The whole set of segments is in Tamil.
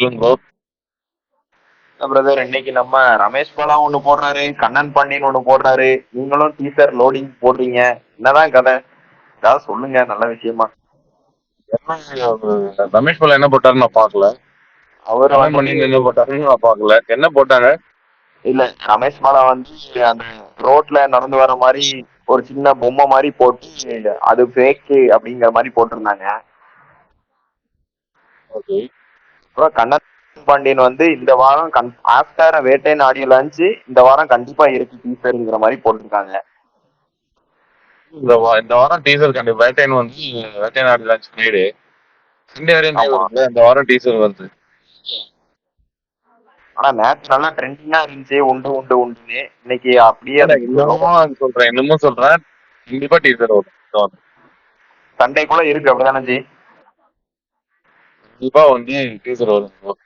சொல்லுங்க ப்ரோ பிரதர் இன்னைக்கு நம்ம ரமேஷ் பாலா ஒண்ணு போடுறாரு கண்ணன் பாண்டியன் ஒண்ணு போடுறாரு. நீங்களும் டீசர் லோடிங் போடுறீங்க. என்னதான் கதை? ஏதாவது சொல்லுங்க நல்ல விஷயமா. என்ன ரமேஷ் பாலா என்ன போட்டாருன்னு நான் பார்க்கல. அவர் என்ன போட்டாருன்னு நான் பார்க்கல. என்ன போட்டாங்க? இல்ல ரமேஷ் பாலா வந்து அந்த ரோட்ல நடந்து வர மாதிரி ஒரு சின்ன பொம்மை மாதிரி போட்டு அது ஃபேக் அப்படிங்கிற மாதிரி போட்டிருந்தாங்க. ஓகே அப்புறம் கண்ணன் பாண்டியன் வந்து இந்த வாரம் gun after Vettaiyan audio launch இந்த வாரம் கண்டிப்பா இருக்கு டீசருங்கிற மாதிரி போட்டிருக்காங்க. இந்த இந்த வாரம் டீசர் கண்டிப்பா வேட்டைன் வந்து வேட்டைன் ஆடி லான்ச் ஃப்ரைடே சண்டே வரையும் இந்த வாரம் டீசர் வருது. ஆனா நேற்று நல்லா ட்ரெண்டிங்கா இருந்துச்சு. உண்டு உண்டு உண்டுன்னு. இன்னைக்கு அப்படியே இன்னமும் சொல்றேன். இன்னமும் சொல்றேன். கண்டிப்பா டீசர் வரும். சண்டைக்குள்ள இருக்கு. அப்படிதானே ஜி? கண்டிப்பா வந்து டீசர் வரும்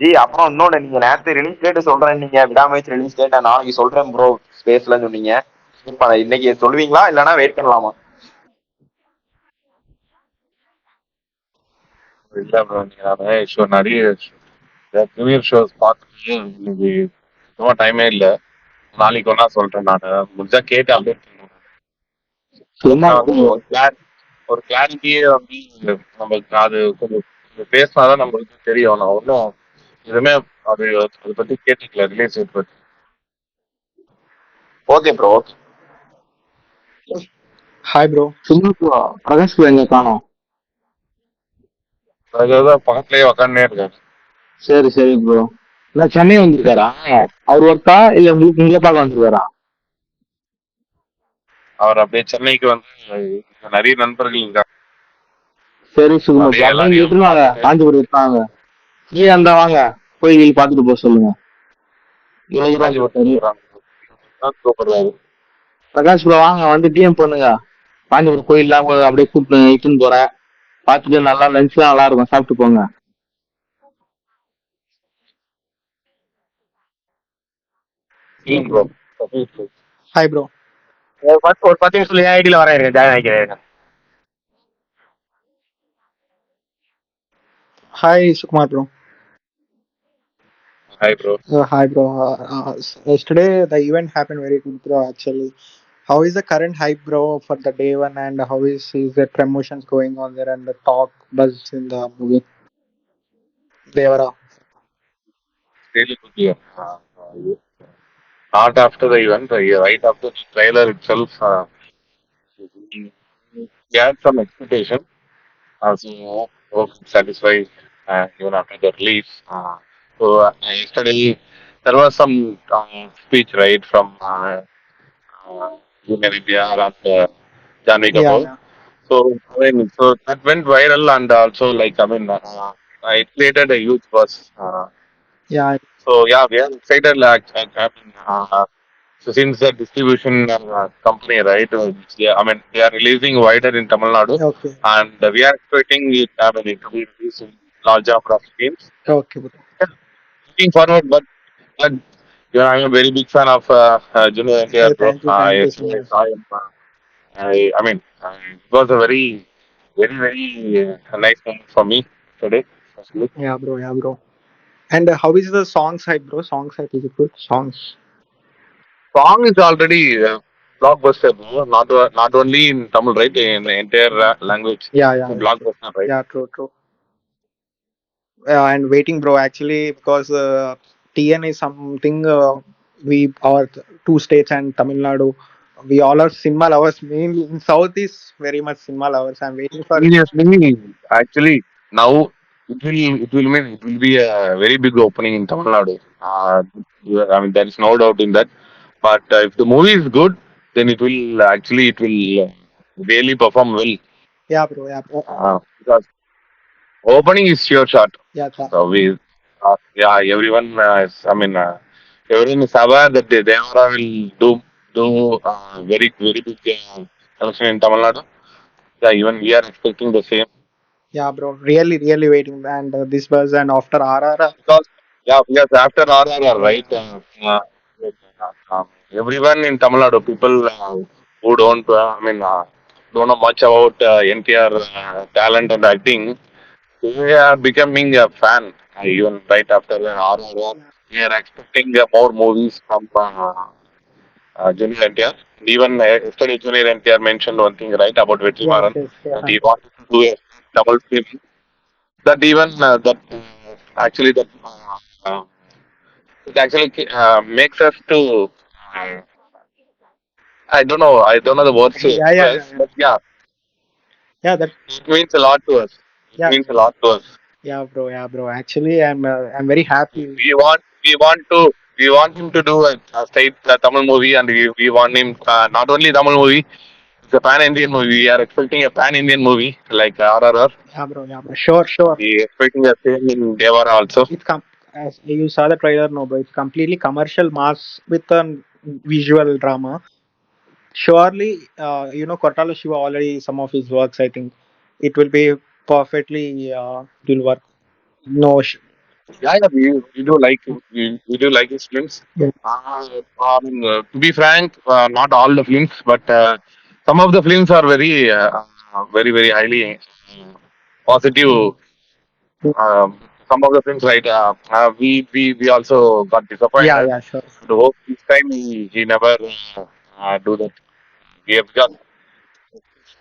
ஜி அப்புறம் இன்னொன்னு நீங்க நேத்து ரிலீஸ் டேட் சொல்றேன் நீங்க விடாமச்சு ரிலீஸ் டேட் நாளைக்கு சொல்றேன் ப்ரோ ஸ்பேஸ்ல சொன்னீங்க. இன்னைக்கு சொல்லுவீங்களா இல்லனா வெயிட் பண்ணலாமா? இல்ல bro, நீங்க நிறைய ஷோ நிறைய ப்ரீமியர் ஷோஸ் பார்த்துட்டு இன்னைக்கு சும்மா டைமே இல்ல. நாளைக்கு ஒன்னா சொல்றேன் நான் முடிஞ்சா கேட்டு அப்டேட் கிளார் ஒரு கிளாரிட்டியே வந்து நம்மளுக்கு அது கொஞ்சம் பேசினாதான் நம்மளுக்கு தெரியும். நான் ஒன்றும் எதுவுமே அது அதை பத்தி கேட்டுக்கல ரிலேஸ் பத்தி. Okay bro okay hi bro சும்மா பிரகாஷ் ப்ரோ எங்க காணோம்? அதுதான் பக்கத்துலயே உக்காந்துனே இருக்காரு. சரி சரி ப்ரோ இல்ல சென்னை வந்திருக்காரா? அவர் ஒர்க்கா இல்ல உங்களுக்கு உங்களை பார்க்க வந்திருக்காரா? அவர் அப்படியே சென்னைக்கு வந்து நிறைய நண்பர்கள் இருக்காங்க சரி சுகுமார் அப்படியே அப்படியே எல்லாரையும் விட்டுருங்க வாங்க? காஞ்சிபுரம் இருக்காங்க நீ அந்த வாங்க. போய் நீங்க பார்த்துட்டு போக சொல்லுங்க. பிரகாஷ் ப்ரோ வாங்க வந்து டிஎம் பண்ணுங்க. காஞ்சிபுரம் கோயில்லாம் அப்படியே கூப்பிட்டு இட்டுன்னு போறேன். பார்த்துட்டு நல்லா லஞ்ச்லாம் நல்லா இருக்கும். சாப்பிட்டு போங்க. ப்ரோ ஹாய் ப்ரோ ஒரு பத்து ஒரு பத்து நிமிஷத்துல என் ஐடியில் வரேன் இருங்க join ஆகிக்கிறேன் Hi, Sukumar bro. Hi bro Uh, hi, bro. Uh, uh, s- yesterday the event happened very good, bro. Actually, how is the current hype, bro, for the day one, and how is is the promotions going on there and the talk buzz in the movie? Devara. really good year. Uh, uh, not after the event, right after the trailer itself, uh, we had some expectation. Uh, so, hope satisfied uh, even after the release. Uh, so, uh, yesterday there was some uh, speech, right, from uh, uh, India and uh, Janvi Yeah, yeah. So, I mean, so that went viral and also, like, I mean, uh, it created a huge buzz. Uh, Yeah, so yeah, we are excited. Like, like, I mean, uh, so since the distribution uh, company, right? Uh, yeah, I mean, they are releasing wider in Tamil Nadu, okay, and uh, we are expecting it. I mean, it to be released in large number of screens. okay, bro. Looking forward, but, but you know, I'm a very big fan of uh, uh, Junior NTR. Yeah, bro. thank you, Uh, thank you yes, so much. yes, I, uh, I, I mean, uh, it was a very, very, very uh, nice moment for me today. Especially. Yeah, bro. Yeah, bro. And uh, how is the songs hype, bro? Songs hype is it good? Songs. song is already uh, blockbuster, bro. Not o- not only in Tamil, right? In the entire uh, language, Yeah, yeah, a blockbuster, right? yeah. True, true. Uh, and waiting, bro. Actually, because uh, TN is something uh, we our two states and Tamil Nadu. We all are cinema lovers. Mainly in South is very much cinema lovers. I'm waiting for. Seriously, actually, now it will it will mean it will be a very big opening in Tamil Nadu. Uh, I mean, there is no doubt in that. But uh, if the movie is good, then it will actually it will uh, really perform well. Yeah, bro. Yeah, bro. Uh, because opening is sure shot. Yeah, tha- So we, uh, yeah, everyone. Uh, is, I mean, uh, everyone is aware that the Devara will do do uh, very very big uh, in Tamil Nadu. Yeah, even we are expecting the same yeah, bro. Really, really waiting. And uh, this was and after RR. because yeah, because after RRR, right? Uh, uh, uh, everyone in Tamil Nadu, people uh, who don't, uh, I mean, uh, don't know much about uh, NTR uh, talent and acting, they are becoming a fan uh, even right after the RRR. We are expecting uh, more movies from uh, uh, Junior NTR. Even uh, yesterday, Junior NTR mentioned one thing right about Vetrimaran. Yes, yes, that he wanted to do a double film. That even uh, that actually that uh, uh, it actually uh, makes us to. Uh, I don't know. I don't know the words to Yeah, yeah, express, yeah, yeah. but yeah, yeah, that it means a lot to us. It Yeah. means a lot to us. yeah, bro, yeah, bro. Actually, I'm uh, I'm very happy. We want we want to we want him to do a, a state uh, Tamil movie, and we, we want him uh, not only Tamil movie. It's a pan Indian movie. We are expecting a pan Indian movie like RRR. Yeah, bro, yeah, bro. Sure, sure. We expecting the same in Devara also. It's com- as you saw the trailer, no, bro. It's completely commercial mass with a visual drama. Surely, uh, you know, Kortala Shiva already some of his works. I think it will be perfectly uh, it will work. No, sh- Yeah, yeah, we, we do like. We, we do like his films. Yeah. Uh, uh, to be frank, uh, not all the films, but uh, some of the films are very, uh, very, very highly uh, positive. Um, some of the films, right? Uh, uh, we, we we also got disappointed. yeah, yeah, sure. So hope this time he, he never uh, uh, do that. We have got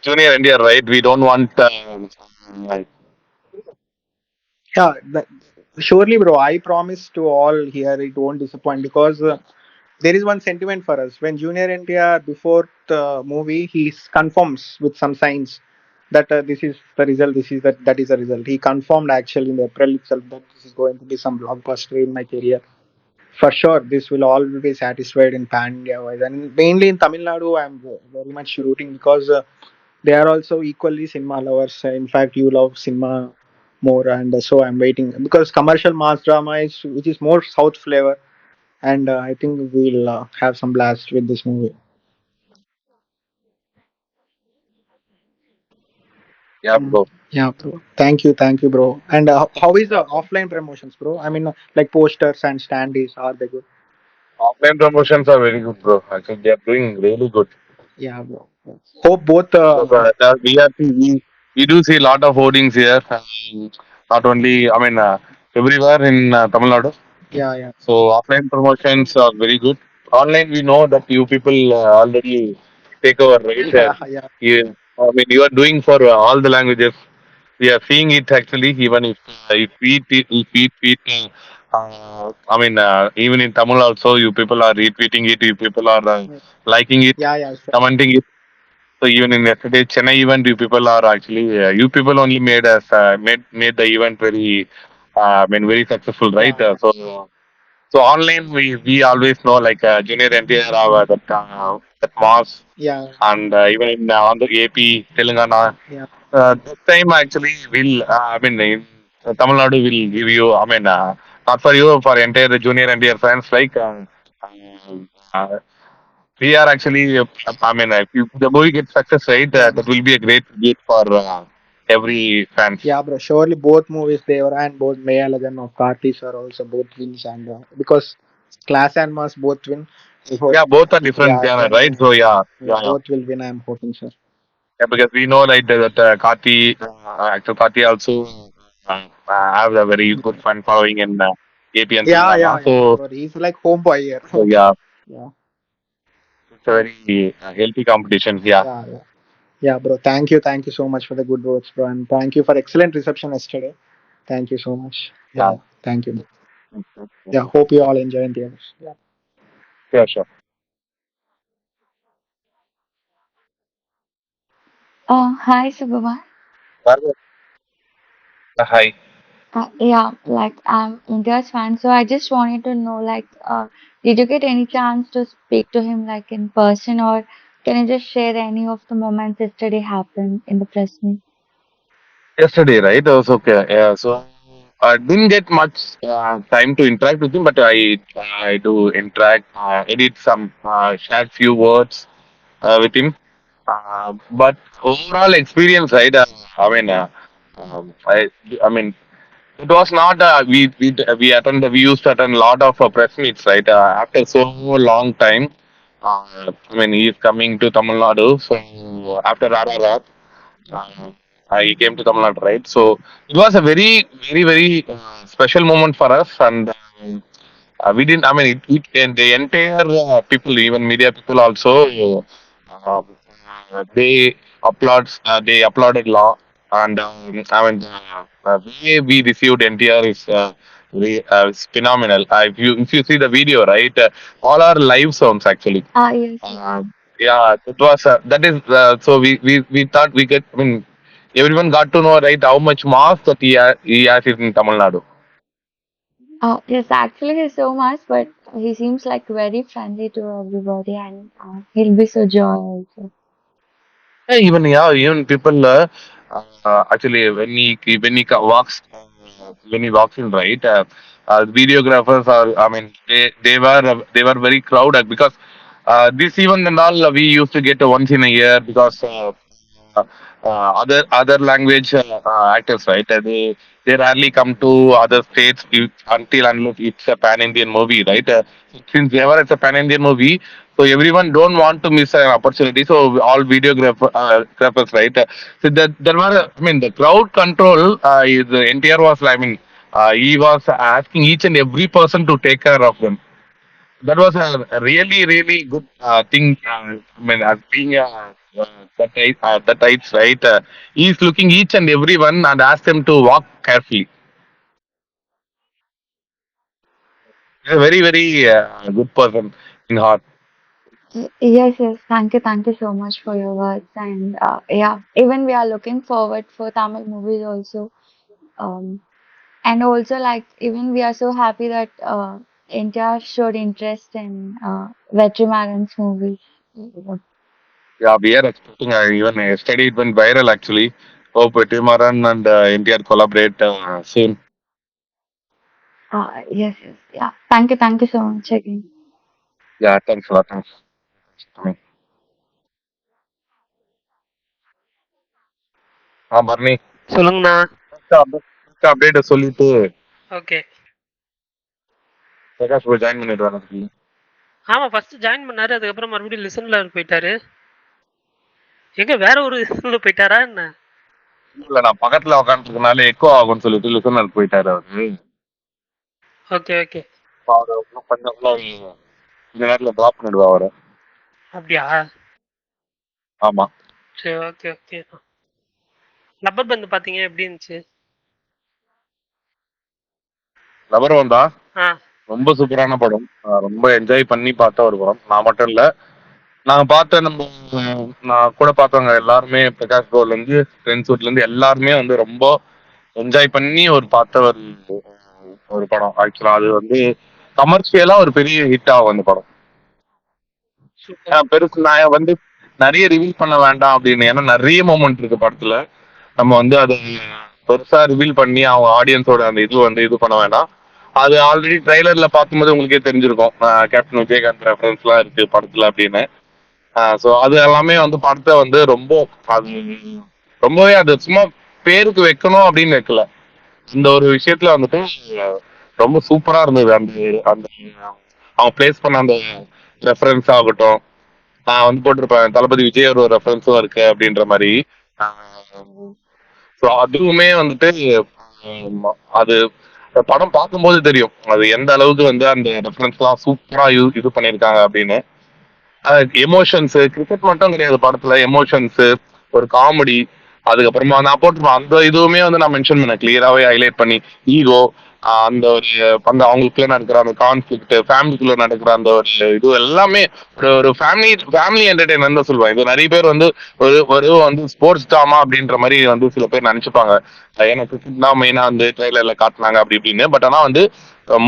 junior India, right? We don't want. Uh, like, Yeah, that, surely, bro. I promise to all here it won't disappoint because uh, there is one sentiment for us. When Junior NTR before the movie, he confirms with some signs that uh, this is the result. This is that that is the result. He confirmed actually in April itself that this is going to be some blockbuster in my career. For sure, this will all be satisfied in pan India wise, and mainly in Tamil Nadu. I'm very much rooting because uh, they are also equally cinema lovers. In fact, you love cinema more, and so I'm waiting because commercial mass drama is which is more South flavor, and uh, I think we'll uh, have some blast with this movie. yeah, bro. Yeah, bro. Thank you, thank you, bro. And uh, how is the offline promotions, bro? I mean, uh, like posters and standees, are they good? Offline promotions are very good, bro. I think they are doing really good. Yeah, bro. Hope both. Uh, uh, the- we, are, we, we do see a lot of hoardings here. um, Not only, I mean, uh, everywhere in uh, Tamil Nadu. Yeah, yeah, So, offline promotions are very good. Online, we know that you people uh, already take over, right? yeah, yeah. You, I mean, you are doing for uh, all the languages. We are seeing it actually, even if uh, if we if we tweet, uh, I mean, uh, even in Tamil also, you people are retweeting it, you people are uh, liking it, Yeah, yeah, sure. commenting it. So even in yesterday Chennai event, you people are actually uh, you people only made us uh, made made the event very, uh, I mean, very successful, right? Uh, so so online, we we always know like uh, Junior NTR, uh, that uh, that Moss Yeah, and uh, even in uh, on the AP, Telangana. yeah, Uh, this time actually will uh, I mean in uh, Tamil Nadu will give you I mean uh, not for you for entire junior NTR fans like uh, um, uh, we are actually uh, I mean uh, if the movie gets success right uh, that will be a great gift for uh, every fan. yeah, bro. Surely both movies, Devara and both Mayalagan of Kartis are also both wins, and uh, because Class and Mass both win. Yeah, both are different Yeah, genre, right? So yeah, yeah, yeah, both will win. I'm hoping, sir. Yeah, because we know like that uh, Kati, uh, actor Kati also uh, uh, have a very good fan following in uh, AP and Yeah, yeah, So, yeah. He's like homeboy here. so yeah, Yeah, it's a very uh, healthy competition. Yeah. yeah, yeah. Yeah, bro. Thank you, thank you so much for the good words, bro, and thank you for excellent reception yesterday. Thank you so much. Yeah, Yeah. thank you. bro. Yeah, hope you all enjoy the others. Yeah. Yeah, sure. Uh, hi, Subhaman. Uh, hi. Uh, yeah, like I'm India's fan, so I just wanted to know, like, uh, did you get any chance to speak to him, like, in person, or can you just share any of the moments yesterday happened in the press meet? Yesterday, right? That was okay. Yeah. So I didn't get much uh, time to interact with him, but I I do interact, uh, edit some, uh, share few words uh, with him. Uh, but overall experience, right? Uh, I mean, uh, um, I I mean, it was not. Uh, we we we attend. We used to attend a lot of uh, press meets, right? Uh, after so long time. Uh, I mean, he is coming to Tamil Nadu. So after RRR, uh, he came to Tamil Nadu, right? So it was a very, very, very uh, special moment for us, and uh, we didn't. I mean, it, it the entire people, even media people, also, they applaud. Uh, they applauded law, and um, I mean, the way we received NTR is. Uh, very, uh, it's phenomenal. Uh, if you if you see the video, right, uh, all our live songs actually. Ah, yes. Uh, yeah, it was uh, that is uh, so we, we we thought we could. I mean, everyone got to know right how much mass that he has, he has in Tamil Nadu. Uh, yes, actually, he's so much, but he seems like very friendly to everybody, and uh, he'll be so joy also. Yeah, even yeah, even people uh, uh, actually when he when he walks uh, when he walks in right, uh, uh, videographers are I mean they they were they were very crowded because uh, this even and all uh, we used to get once in a year because uh, uh, other other language actors right? They they rarely come to other states until unless it's a pan Indian movie right? Since ever it's a pan Indian movie so everyone don't want to miss an opportunity so all videographers uh, right uh, so that there were I mean the crowd control uh, is the NTR was I mean uh, he was asking each and every person to take care of them that was a really really good uh, thing. Uh, I mean, as being a uh, that uh, that heights, right? Uh, he's looking each and everyone and asked them to walk carefully. He's a very very uh, good person in heart. Yes, yes. Thank you, thank you so much for your words, and uh, yeah, even we are looking forward for Tamil movies also. Um, and also like even we are so happy that uh, India showed interest in uh, Vetrimaran's movies. Yeah, we are expecting. Uh, even yesterday it went viral actually. Hope Timaran and uh, India collaborate uh, soon. Uh, yes, yes, yeah. Thank you, thank you so much again. Yeah, thanks a lot. Thanks. Ah Barney. சொல்லுங்கண்ணா. அப்டேட் சொல்லிட்டு ஓகே. பிரகாஷ் ப்ரோ ஜாயின் பண்ணிட்டு வரேன் ஆமா ஃபர்ஸ்ட் ஜாயின் பண்ணாரு அதுக்கப்புறம் மறுபடியும் லிசன்ல போயிட்டாரு. எங்க வேற ஒரு இதுல போயிட்டாரா என்ன? இல்ல நான் பக்கத்துல உட்காந்துருக்கனால எக்கோ ஆகும்னு சொல்லிட்டு லிசனர் போயிட்டாரு அவரு. Okay okay. கொஞ்சம் இந்த நேரத்துல டிராப் பண்ணிடுவா அவரை. அப்படியா? ஆமா. சரி ஓகே ஓகே லப்பர் பந்து பாத்தீங்க எப்படி இருந்துச்சு? லவர் வந்தா ஆ. ரொம்ப சூப்பரான படம். ரொம்ப என்ஜாய் பண்ணி பார்த்த ஒரு படம். நான் மட்டும் இல்ல. நாங்க பார்த்த நம்ம நான் கூட பார்த்தவங்க எல்லாருமே பிரகாஷ் ப்ரோல இருந்து ஃப்ரெண்ட்ஸ் வீட்ல இருந்து எல்லாருமே வந்து ரொம்ப என்ஜாய் பண்ணி ஒரு பார்த்த ஒரு ஒரு படம். ஆக்சுவலா அது வந்து கமர்ஷியலா ஒரு பெரிய ஹிட் ஆகும் அந்த படம். பெருசு நான் வந்து நிறைய ரிவீல் பண்ண வேண்டாம் அப்படின்னு. ஏன்னா நிறைய மூமெண்ட் இருக்கு படத்துல. நம்ம வந்து அதை பெருசா ரிவீல் பண்ணி அவங்க ஆடியன்ஸோட அந்த இது வந்து இது பண்ண வேண்டாம். அது ஆல்ரெடி ட்ரைலர்ல பார்க்கும்போது உங்களுக்கே தெரிஞ்சிருக்கும். கேப்டன் விஜயகாந்த் ரெஃபரன்ஸ்லாம் இருக்கு படத்துல அப்படின்னு. ஸோ அது எல்லாமே வந்து படத்தை வந்து ரொம்ப அது ரொம்பவே அது சும்மா பேருக்கு வைக்கணும் அப்படின்னு வைக்கல. இந்த ஒரு விஷயத்துல வந்துட்டு ரொம்ப சூப்பரா இருந்தது அந்த அந்த அவன் பிளேஸ் பண்ண அந்த ரெஃபரன்ஸ் ஆகட்டும். நான் வந்து போட்டிருப்பேன். தளபதி விஜய் ஒரு ரெஃபரன்ஸும் இருக்கு அப்படின்ற மாதிரி. ஸோ அதுவுமே வந்துட்டு அது படம் பார்க்கும்போது தெரியும். அது எந்த அளவுக்கு வந்து அந்த ரெஃபரன்ஸ்லாம் சூப்பரா இது பண்ணியிருக்காங்க அப்படின்னு. எமோஷன்ஸ் கிரிக்கெட் மட்டும் கிடையாது படத்துல. எமோஷன்ஸ் ஒரு காமெடி அதுக்கப்புறமா நான் போட்டிருப்பேன். அந்த இதுவுமே வந்து நான் மென்ஷன் பண்ணேன். கிளியராகவே ஹைலைட் பண்ணி ஈகோ அந்த ஒரு அந்த அவங்களுக்குள்ள நடக்கிற அந்த கான்ஃபிளிக்ட் ஃபேமிலிக்குள்ள நடக்கிற அந்த ஒரு இது எல்லாமே ஒரு ஒரு ஃபேமிலி ஃபேமிலி என்டர்டைன்மெண்ட் தான் சொல்லுவாங்க இது நிறைய பேர் வந்து ஒரு ஒரு வந்து ஸ்போர்ட்ஸ் டாமா அப்படின்ற மாதிரி வந்து சில பேர் நினைச்சுப்பாங்க. ஏன்னா கிரிக்கெட் தான் மெயினா வந்து ட்ரெயிலர்ல காட்டினாங்க அப்படி இப்படின்னு. பட் ஆனா வந்து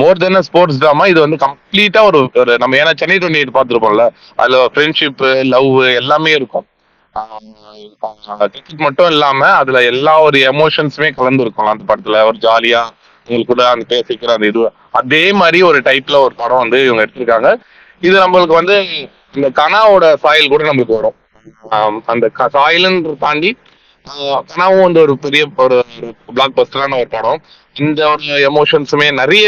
மோர் தென் ஸ்போர்ட்ஸ் ட்ராமா இது வந்து கம்ப்ளீட்டா ஒரு ஒரு நம்ம ஏன்னா சென்னை டுவெண்ட்டி எயிட் பார்த்துருப்போம்ல. அதுல ஃப்ரெண்ட்ஷிப் லவ் எல்லாமே இருக்கும். கிரிக்கெட் மட்டும் இல்லாம அதுல எல்லா ஒரு எமோஷன்ஸுமே கலந்துருக்கும் அந்த படத்துல. ஒரு ஜாலியா உங்களுக்கு கூட அந்த பேசிக்கிற அந்த இது. அதே மாதிரி ஒரு டைப்ல ஒரு படம் வந்து இவங்க எடுத்திருக்காங்க. இது நம்மளுக்கு வந்து இந்த கனாவோட சாயல் கூட நம்மளுக்கு வரும். அந்த சாயலுன்ற தாண்டி கனாவும் வந்து ஒரு பெரிய ஒரு பிளாக் பஸ்டரான ஒரு படம். இந்த ஒரு எமோஷன்ஸுமே நிறைய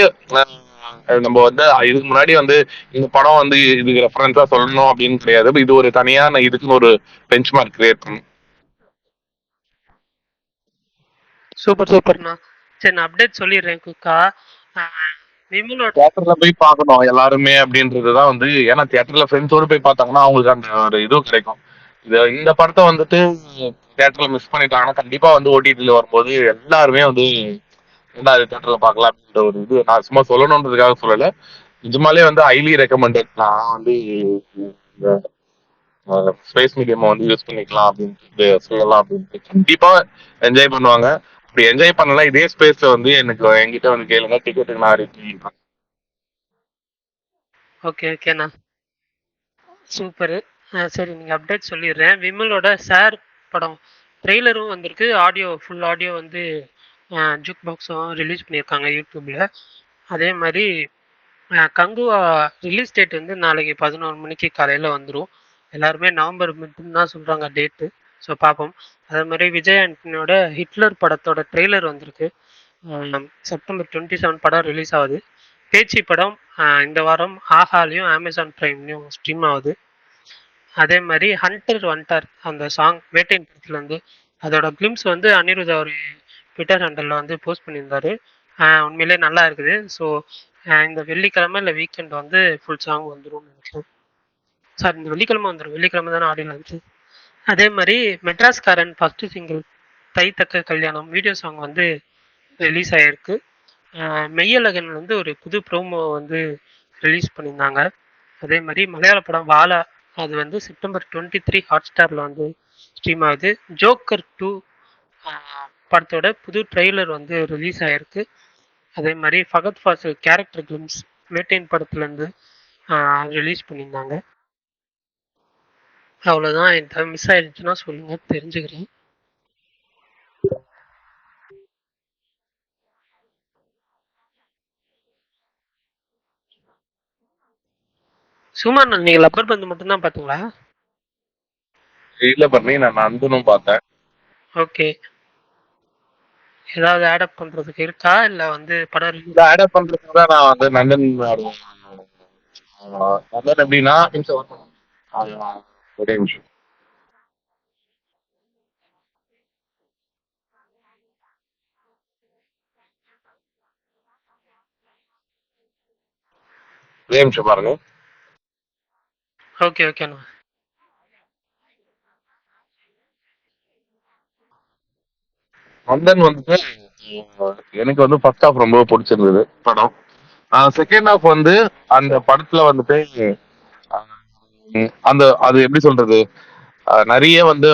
நம்ம வந்து இதுக்கு முன்னாடி வந்து இந்த படம் வந்து இதுக்கு ரெஃபரன்ஸா சொல்லணும் அப்படின்னு கிடையாது. இது ஒரு தனியான இதுக்குன்னு ஒரு பெஞ்ச் மார்க் கிரியேட் பண்ணும் சூப்பர் சூப்பர்ண்ணா. சரி நான் அப்டேட் சொல்லிடுறேன் குக்கா. விமலோட தியேட்டர்ல போய் பார்க்கணும் எல்லாருமே அப்படின்றதுதான் வந்து ஏன்னா தியேட்டர்ல ஃப்ரெண்ட்ஸோடு போய் பார்த்தாங்கன்னா அவங்களுக்கு அந்த ஒரு இதுவும் கிடைக்கும். இது இந்த படத்தை வந்துட்டு தியேட்டர்ல மிஸ் பண்ணிட்டாங்கன்னா கண்டிப்பா வந்து ஓடிடில வரும்போது எல்லாருமே வந்து ரெண்டாவது தியேட்டர்ல பார்க்கலாம் அப்படின்ற ஒரு இது நான் சும்மா சொல்லணுன்றதுக்காக சொல்லல. நிஜமாலே வந்து ஹைலி ரெக்கமெண்டட் நான் வந்து ஸ்பேஸ் மீடியம் வந்து யூஸ் பண்ணிக்கலாம் அப்படின்ட்டு சொல்லலாம் அப்படின்ட்டு. கண்டிப்பா என்ஜாய் பண்ணுவாங்க. இப்படி என்ஜாய் பண்ணலாம் இதே ஸ்பேஸ்ல வந்து எனக்கு என்கிட்ட வந்து கேளுங்க டிக்கெட்டுக்கு நான் அரேஞ்ச் ஓகே ஓகேண்ணா சூப்பரு சரி நீங்கள் அப்டேட் சொல்லிடுறேன். விமலோட சார் படம் ட்ரெய்லரும் வந்திருக்கு. ஆடியோ ஃபுல் ஆடியோ வந்து ஜுக் பாக்ஸும் ரிலீஸ் பண்ணியிருக்காங்க யூடியூப்பில் அதே மாதிரி கங்குவா ரிலீஸ் டேட் வந்து நாளைக்கு பதினோரு மணிக்கு காலையில் வந்துடும் எல்லாருமே நவம்பர் மிட்னு தான் சொல்கிறாங்க டேட்டு ஸோ பார்ப்போம் அதே மாதிரி விஜய் ஆண்டனியோட ஹிட்லர் படத்தோட ட்ரெய்லர் வந்திருக்கு. செப்டம்பர் டுவெண்ட்டி செவன் படம் ரிலீஸ் ஆகுது. பேச்சு படம் இந்த வாரம் ஆஹாலையும் அமேசான் ப்ரைம்லையும் ஸ்ட்ரீம் ஆகுது. அதே மாதிரி ஹண்டர் வண்டர் அந்த சாங் வேட்டையின் படத்துலேருந்து அதோட கிளிம்ஸ் வந்து அனிருத் அவர் ட்விட்டர் ஹேண்டலில் வந்து போஸ்ட் பண்ணியிருந்தாரு. உண்மையிலே நல்லா இருக்குது. ஸோ இந்த வெள்ளிக்கிழமை இல்லை வீக்கெண்ட் வந்து ஃபுல் சாங் வந்துடும் நினைக்கிறேன். சார் இந்த வெள்ளிக்கிழமை வந்துடும் வெள்ளிக்கிழமை தானே ஆடியோ இருந்துச்சு அதே மாதிரி மெட்ராஸ்காரன் ஃபஸ்ட்டு சிங்கிள் தை தக்க கல்யாணம் வீடியோ சாங் வந்து ரிலீஸ் ஆகிருக்கு மெய்யலகன் மெய்யழகன் வந்து ஒரு புது ப்ரோமோ வந்து ரிலீஸ் பண்ணியிருந்தாங்க. அதே மாதிரி மலையாள படம் வாலா அது வந்து செப்டம்பர் டுவெண்ட்டி த்ரீ ஹாட் ஸ்டாரில் வந்து ஸ்ட்ரீம் ஆகுது. ஜோக்கர் டூ படத்தோட புது ட்ரெய்லர் வந்து ரிலீஸ் ஆகிருக்கு அதே மாதிரி ஃபகத் ஃபாசல் கேரக்டர் கிளிம்ஸ் வேட்டையின் படத்துலேருந்து ரிலீஸ் பண்ணியிருந்தாங்க. அவ்வளோதான் என்கிட்ட மிஸ் ஆயிடுச்சுன்னா சொல்லுங்கள் தெரிஞ்சுக்கிறேன். சுமார் நீங்கள் லப்பர் பந்து மட்டும்தான் பார்த்தீங்களா? இல்ல பண்ணி நான் நந்தனும் பார்த்தேன். ஓகே. ஏதாவது ஆடப் பண்றதுக்கு இருக்கா? இல்ல வந்து படம் இந்த ஆட் பண்றதுக்கு தான் நான் வந்து நந்தன் ஆடுவேன். ஆஹ் நந்தன் எப்படின்னா ஒரே நிமிஷம் ஒரே நிமிஷம் பாருங்க ஓகே ஓகேண்ணா நந்தன் வந்துட்டு எனக்கு வந்து ஃபர்ஸ்ட் ஹாஃப் ரொம்ப பிடிச்சிருந்தது. படம் செகண்ட் ஹாஃப் வந்து அந்த படத்துல வந்துட்டு அந்த அது எப்படி சொல்றது? நிறைய வந்து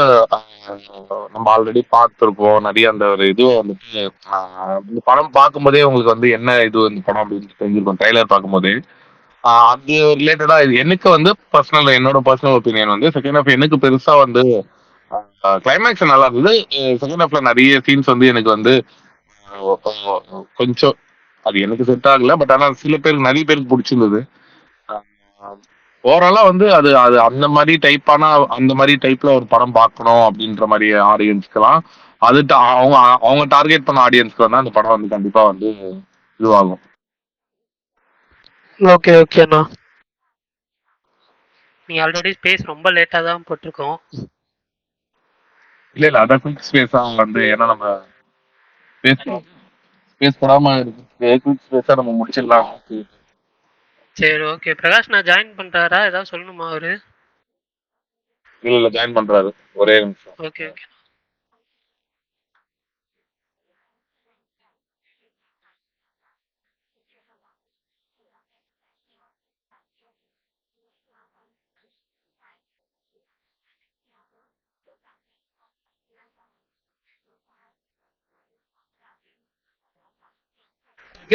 நம்ம ஆல்ரெடி பார்த்துருப்போம். நிறைய அந்த ஒரு இது வந்துட்டு இந்த படம் பார்க்கும்போதே உங்களுக்கு வந்து என்ன இது இந்த படம் அப்படின்னு தெரிஞ்சிருக்கும். ட்ரைலர் பார்க்கும்போதே. அது ரிலேட்டடா எனக்கு வந்து பர்சனல் என்னோட பர்சனல் ஒப்பீனியன் வந்து செகண்ட் ஹாஃப் எனக்கு பெருசா வந்து கிளைமேக்ஸ் நல்லா இருந்தது. செகண்ட் ஹாஃப்ல நிறைய சீன்ஸ் வந்து எனக்கு வந்து கொஞ்சம் அது எனக்கு செட் ஆகல. பட் ஆனா சில பேருக்கு நிறைய பேருக்கு பிடிச்சிருந்தது. ஓவராலா வந்து அது அது அந்த மாதிரி டைப்பான அந்த மாதிரி டைப்ல ஒரு படம் பார்க்கணும் அப்படின்ற மாதிரி ஆடியன்ஸ்க்கெல்லாம் அது அவங்க அவங்க டார்கெட் பண்ண ஆடியன்ஸ்க்கு வந்து அந்த படம் வந்து கண்டிப்பா வந்து இதுவாகும். ஓகே ஓகேண்ணா நீ ஆல்ரெடி ஸ்பேஸ் ரொம்ப லேட்டா தான் போட்டிருக்கோம். இல்ல இல்ல அதான் குயிக் ஸ்பேஸா வந்து ஏன்னா நம்ம ஸ்பேஸ் ஸ்பேஸ் படாம இருக்கு. குயிக் ஸ்பேஸா நம்ம முடிச்சிடலாம். சரி ஓகே பிரகாஷ் நான் ஜாயின் பண்றாரா? ஏதாவது சொல்லணுமா அவரு? இல்ல இல்ல ஜாயின் பண்றாரு. ஒரே நிமிஷம். ஓகே ஓகே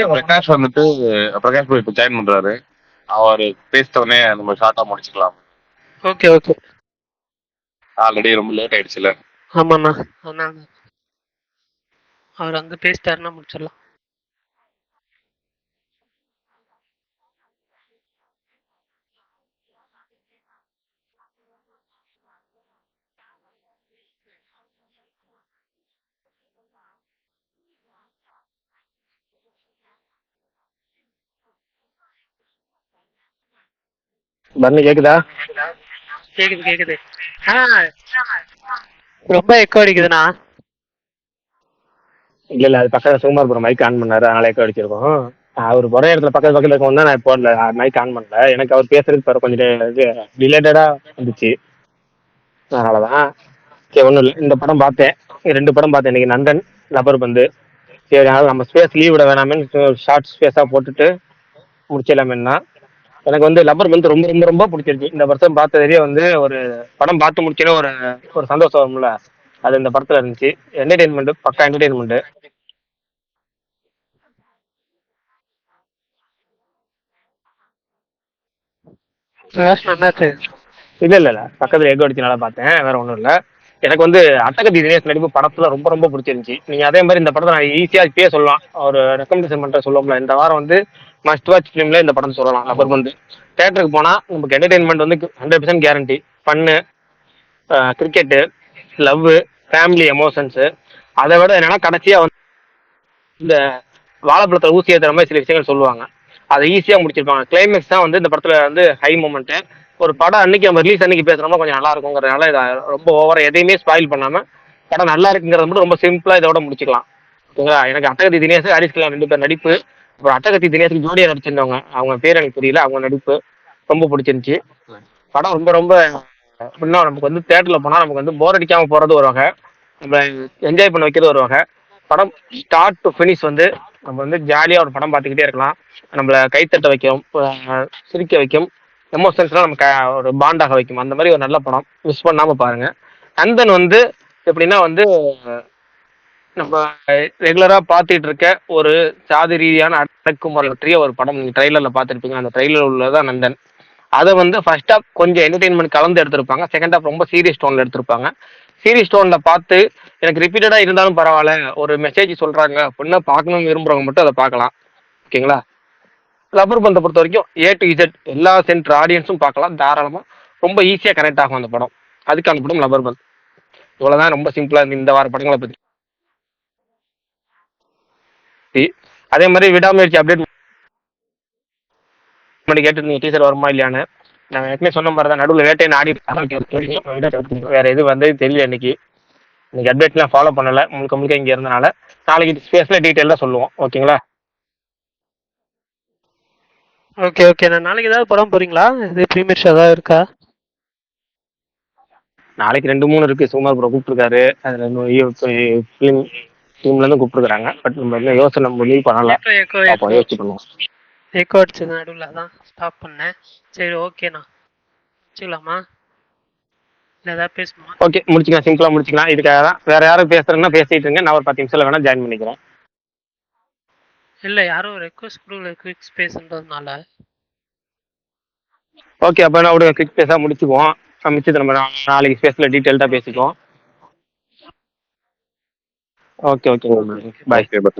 பிரகாஷ் வந்துட்டு பிரகாஷ் ப்ரோ இப்ப ஜாயின் பண்றாரு. அவர் பேசிட்ட உடனே நம்ம ஷார்ட்டா முடிச்சுக்கலாம். ஓகே ஓகே ஆல்ரெடி ரொம்ப லேட் ஆயிடுச்சுல. ஆமாண்ணா. அவர் வந்து பேசிட்டாருன்னா முடிச்சிடலாம். பரணி கேக்குதா? கேக்குது கேக்குது. ஆ ரொம்ப எக்கோ அடிக்குதுண்ணா. இல்ல இல்ல அது பக்கத்துல சுகுமார் ப்ரோ மைக் ஆன் பண்ணாரு அதனால எக்கோ அடிச்சிருக்கோம். அவர் ஒரே இடத்துல பக்கத்து பக்கத்துல இருக்கவும் தான் நான் போடல மைக் ஆன் பண்ணல. எனக்கு அவர் பேசுறதுக்கு பிறகு கொஞ்சம் இது ரிலேட்டடா வந்துச்சு. அதனாலதான் சரி ஒன்றும் இல்லை. இந்த படம் பார்த்தேன். ரெண்டு படம் பார்த்தேன். இன்னைக்கு நந்தன் லப்பர் பந்து. சரி அதனால நம்ம ஸ்பேஸ் லீவ் விட வேணாமேன்னு ஷார்ட் ஸ்பேஸாக போட்டுட்டு முடிச்சிடலாமேன்னா எனக்கு வந்து லப்பர் பந்து ரொம்ப ரொம்ப ரொம்ப பிடிச்சிருச்சு. இந்த வருஷம் பார்த்ததுலேயே வந்து ஒரு படம் பார்த்து முடிச்சோன்னே ஒரு ஒரு சந்தோஷம் வரும்ல அது இந்த படத்தில் இருந்துச்சு. என்டர்டெயின்மெண்ட் பக்கா என்டர்டெயின்மெண்ட் இல்ல இல்ல இல்ல. பக்கத்துல எக் அடிச்சனால பார்த்தேன். வேற ஒண்ணும் இல்ல. எனக்கு வந்து அட்டகத்தி தினேஷ் நடிப்பு படத்துல ரொம்ப ரொம்ப பிடிச்சிருந்துச்சு. நீங்க அதே மாதிரி இந்த படத்தை நான் ஈஸியா இப்பயே சொல்லலாம். ஒரு ரெக்கமெண்டேஷன் பண்ற சொல்லுவோம்ல. இந்த வாரம் வந்து மஸ்ட் வாட்ச் ஃபிலிம்ல இந்த படம் சொல்லலாம். லப்பர் வந்து தேட்டருக்கு போனா நமக்கு என்டர்டைன்மெண்ட் வந்து ஹண்ட்ரட் பர்சன்ட் கேரண்டி ஃபன்னு கிரிக்கெட்டு லவ் ஃபேமிலி எமோஷன்ஸ் அதை விட என்னன்னா கடைசியா வந்து இந்த வாழைப்பழத்துல ஊசி ஏத்துற மாதிரி சில விஷயங்கள் சொல்லுவாங்க. அதை ஈஸியா முடிச்சிருப்பாங்க. கிளைமேக்ஸ் தான் வந்து இந்த படத்துல வந்து ஹை மூமெண்ட் ஒரு படம் அன்னைக்கு நம்ம ரிலீஸ் அன்னைக்கு பேசுறோம்னா கொஞ்சம் நல்லா இருக்குங்கிறதுனால இதை ரொம்ப ஓவரா எதையுமே ஸ்பாயில் பண்ணாம படம் நல்லா இருக்குங்கிறத மட்டும் ரொம்ப சிம்பிளா இதோட முடிச்சுக்கலாம். ஓகேங்களா? எனக்கு அட்டகத்தி தினேஷ் ஹரிஷ் கல்யாண் ரெண்டு பேர் நடிப்பு. அப்புறம் அட்டகத்தி தினேஷுக்கு ஜோடியா நடிச்சிருந்தவங்க. அவங்க பேர் எனக்கு தெரியல. அவங்க நடிப்பு ரொம்ப பிடிச்சிருந்துச்சு. படம் ரொம்ப ரொம்ப அப்படின்னா நமக்கு வந்து தேட்டரில் போனால் நமக்கு வந்து போர் அடிக்காம போகிறது ஒரு வகை. நம்ம என்ஜாய் பண்ண வைக்கிறது ஒரு வகை. படம் ஸ்டார்ட் டு ஃபினிஷ் வந்து நம்ம வந்து ஜாலியாக ஒரு படம் பார்த்துக்கிட்டே இருக்கலாம். நம்மளை கைத்தட்ட வைக்கும் சிரிக்க வைக்கும் எமோஷன்ஸ்லாம் நம்ம ஒரு பாண்டாக வைக்கும். அந்த மாதிரி ஒரு நல்ல படம். மிஸ் பண்ணாமல் பாருங்கள் நந்தன் வந்து எப்படின்னா வந்து நம்ம ரெகுலராக பார்த்துட்டு இருக்க ஒரு சாதி ரீதியான அடக்குமுறை பற்றிய ஒரு படம் நீங்கள் ட்ரைலரில் பார்த்துருப்பீங்க. அந்த ட்ரெய்லர் உள்ளதான் நந்தன். அதை வந்து ஃபர்ஸ்ட் ஆஃப் கொஞ்சம் என்டர்டெயின்மெண்ட் கலந்து எடுத்திருப்பாங்க. செகண்ட் ஆஃப் ரொம்ப சீரியஸ் டோனில் எடுத்திருப்பாங்க. சீரியஸ் டோனில் பார்த்து எனக்கு ரிப்பீட்டடாக இருந்தாலும் பரவாயில்ல. ஒரு மெசேஜ் சொல்கிறாங்க அப்படின்னா பார்க்கணும்னு விரும்புகிறவங்க மட்டும் அதை பார்க்கலாம். ஓகேங்களா லப்பர் பந்தை பொறுத்த வரைக்கும் ஏ டு இசட் எல்லா சென்டர் ஆடியன்ஸும் பார்க்கலாம். தாராளமாக ரொம்ப ஈஸியாக கனெக்ட் ஆகும் அந்த படம். அதுக்கான படம் லப்பர் பந்த். இவ்வளோதான் ரொம்ப சிம்பிளாக இருந்து இந்த வார படங்களை பற்றி அதே மாதிரி விடாமுயற்சி அப்டேட் முன்னாடி கேட்டு டீச்சர் வருமா இல்லையான்னு. நான் ஏற்கனவே சொன்ன மாதிரி தான் நடுவில் வேட்டையை ஆடி வேற எது வந்தது தெரியல இன்னைக்கு. இன்னைக்கு அப்டேட்லாம் ஃபாலோ பண்ணல முழுக்க முழுக்க இங்கே இருந்தனால. நாளைக்கு ஸ்பேஸில் டீட்டெயிலாக சொல்லுவோம் ஓகேங்களா ஓகே ஓகே நான் நாளைக்கு ஏதாவது படம் போறீங்களா? இது ப்ரீமியர் ஷோ ஏதாவது இருக்கா? நாளைக்கு ரெண்டு மூணு இருக்கு. சுமார் ப்ரோ கூப்பிட்டுருக்காரு. அதில் ஃபிலிம் டீம்லேருந்து கூப்பிட்டுருக்காங்க பட் நம்ம இன்னும் யோசனை முடிவு பண்ணல. எக்கோ யோசிச்சு பண்ணுவோம். எக்கோ அடிச்சது நடுவில் அதான் ஸ்டாப் பண்ணேன். சரி ஓகேண்ணா வச்சுக்கலாமா? இல்லை ஏதாவது பேசணுமா ஓகே முடிச்சுக்கலாம். சிம்பிளாக முடிச்சுக்கலாம். இதுக்காக தான். வேற யாரும் பேசுறேன்னா பேசிட்டு இருங்க. நான் ஒரு பத்து நிமிஷத்தில் வேணா ஜாயின் பண்ணிக்கிறேன். இல்லை யாரும் ரெக்வஸ்ட் கொடுக்கல. குவிக் ஸ்பேஸ்ன்றதுனால ஓகே அப்போ நான் விடுங்க குவிக் பேஸாக முடிச்சுக்குவோம். மிச்சத்தை நம்ம நாளைக்கு ஸ்பேஸில் டீட்டெயில்டாக பேசிக்குவோம். okay okay bye Okay, but